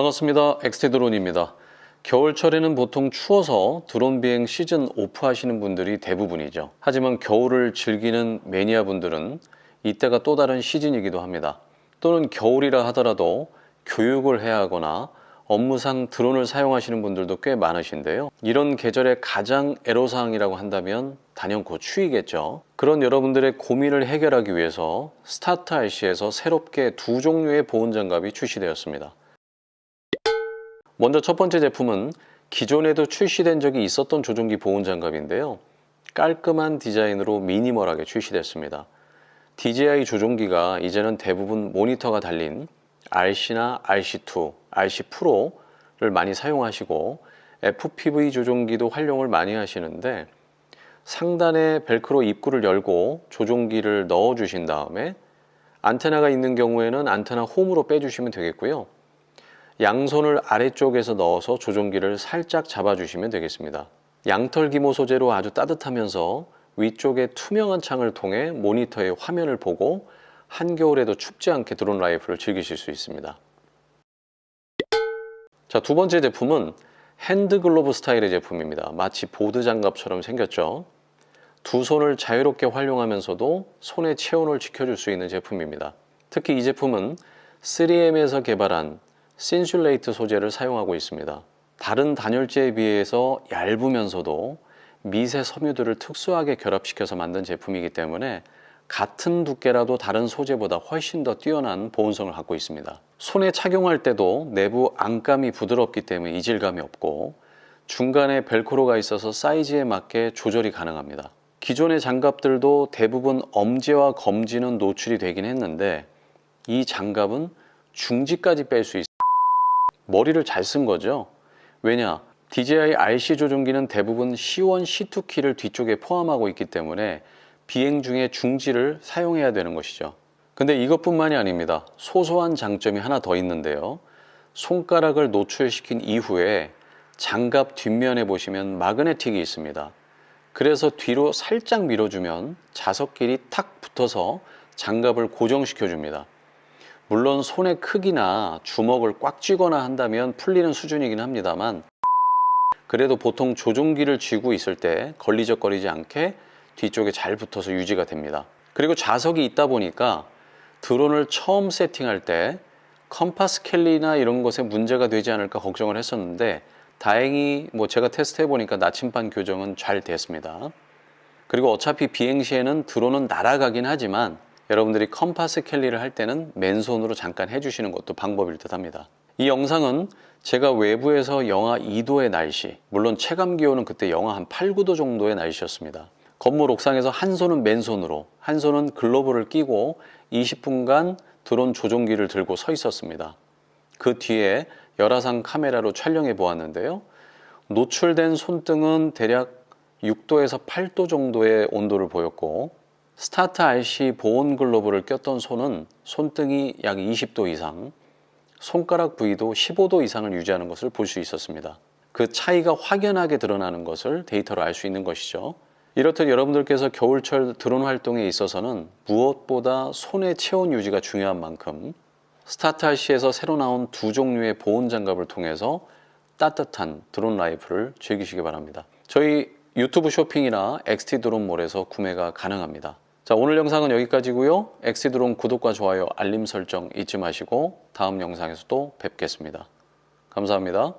반갑습니다. 엑스티 드론입니다. 겨울철에는 보통 추워서 드론 비행 시즌 오프 하시는 분들이 대부분이죠. 하지만 겨울을 즐기는 매니아 분들은 이때가 또 다른 시즌이기도 합니다. 또는 겨울이라 하더라도 교육을 해야 하거나 업무상 드론을 사용하시는 분들도 꽤 많으신데요. 이런 계절의 가장 애로사항이라고 한다면 단연코 추위겠죠. 그런 여러분들의 고민을 해결하기 위해서 스타트 RC에서 새롭게 두 종류의 보온 장갑이 출시되었습니다. 먼저 첫 번째 제품은 기존에도 출시된 적이 있었던 조종기 보온 장갑인데요. 깔끔한 디자인으로 미니멀하게 출시됐습니다. DJI 조종기가 이제는 대부분 모니터가 달린 RC나 RC2, RC 프로를 많이 사용하시고 FPV 조종기도 활용을 많이 하시는데 상단에 벨크로 입구를 열고 조종기를 넣어 주신 다음에 안테나가 있는 경우에는 안테나 홈으로 빼주시면 되겠고요. 양손을 아래쪽에서 넣어서 조종기를 살짝 잡아주시면 되겠습니다. 양털 기모 소재로 아주 따뜻하면서 위쪽에 투명한 창을 통해 모니터의 화면을 보고 한겨울에도 춥지 않게 드론 라이프를 즐기실 수 있습니다. 자, 두 번째 제품은 핸드 글로브 스타일의 제품입니다. 마치 보드 장갑처럼 생겼죠. 두 손을 자유롭게 활용하면서도 손의 체온을 지켜줄 수 있는 제품입니다. 특히 이 제품은 3M에서 개발한 신슐레이트 소재를 사용하고 있습니다. 다른 단열재에 비해서 얇으면서도 미세 섬유들을 특수하게 결합시켜서 만든 제품이기 때문에 같은 두께라도 다른 소재보다 훨씬 더 뛰어난 보온성을 갖고 있습니다. 손에 착용할 때도 내부 안감이 부드럽기 때문에 이질감이 없고 중간에 벨크로가 있어서 사이즈에 맞게 조절이 가능합니다. 기존의 장갑들도 대부분 엄지와 검지는 노출이 되긴 했는데 이 장갑은 중지까지 뺄 수 있습니다. 머리를 잘 쓴 거죠. 왜냐? DJI RC 조종기는 대부분 C1, C2 키를 뒤쪽에 포함하고 있기 때문에 비행 중에 중지를 사용해야 되는 것이죠. 근데 이것뿐만이 아닙니다. 소소한 장점이 하나 더 있는데요. 손가락을 노출시킨 이후에 장갑 뒷면에 보시면 마그네틱이 있습니다. 그래서 뒤로 살짝 밀어주면 자석끼리 탁 붙어서 장갑을 고정시켜 줍니다. 물론 손의 크기나 주먹을 꽉 쥐거나 한다면 풀리는 수준이긴 합니다만 그래도 보통 조종기를 쥐고 있을 때 걸리적거리지 않게 뒤쪽에 잘 붙어서 유지가 됩니다. 그리고 좌석이 있다 보니까 드론을 처음 세팅할 때 컴파스 캘리나 이런 것에 문제가 되지 않을까 걱정을 했었는데 다행히 뭐 제가 테스트 해보니까 나침반 교정은 잘 됐습니다. 그리고 어차피 비행 시에는 드론은 날아가긴 하지만 여러분들이 컴파스 캘리를 할 때는 맨손으로 잠깐 해주시는 것도 방법일 듯 합니다. 이 영상은 제가 외부에서 영하 2도의 날씨, 물론 체감 기온은 그때 영하 한 8, 9도 정도의 날씨였습니다. 건물 옥상에서 한 손은 맨손으로, 한 손은 글로브를 끼고 20분간 드론 조종기를 들고 서 있었습니다. 그 뒤에 열화상 카메라로 촬영해 보았는데요. 노출된 손등은 대략 6도에서 8도 정도의 온도를 보였고 스타트 RC 보온 글로브를 꼈던 손은 손등이 약 20도 이상, 손가락 부위도 15도 이상을 유지하는 것을 볼 수 있었습니다. 그 차이가 확연하게 드러나는 것을 데이터로 알 수 있는 것이죠. 이렇듯 여러분들께서 겨울철 드론 활동에 있어서는 무엇보다 손의 체온 유지가 중요한 만큼 스타트 RC에서 새로 나온 두 종류의 보온 장갑을 통해서 따뜻한 드론 라이프를 즐기시기 바랍니다. 저희 유튜브 쇼핑이나 XT 드론몰에서 구매가 가능합니다. 자, 오늘 영상은 여기까지고요. XT 드론 구독과 좋아요, 알림 설정 잊지 마시고 다음 영상에서 또 뵙겠습니다. 감사합니다.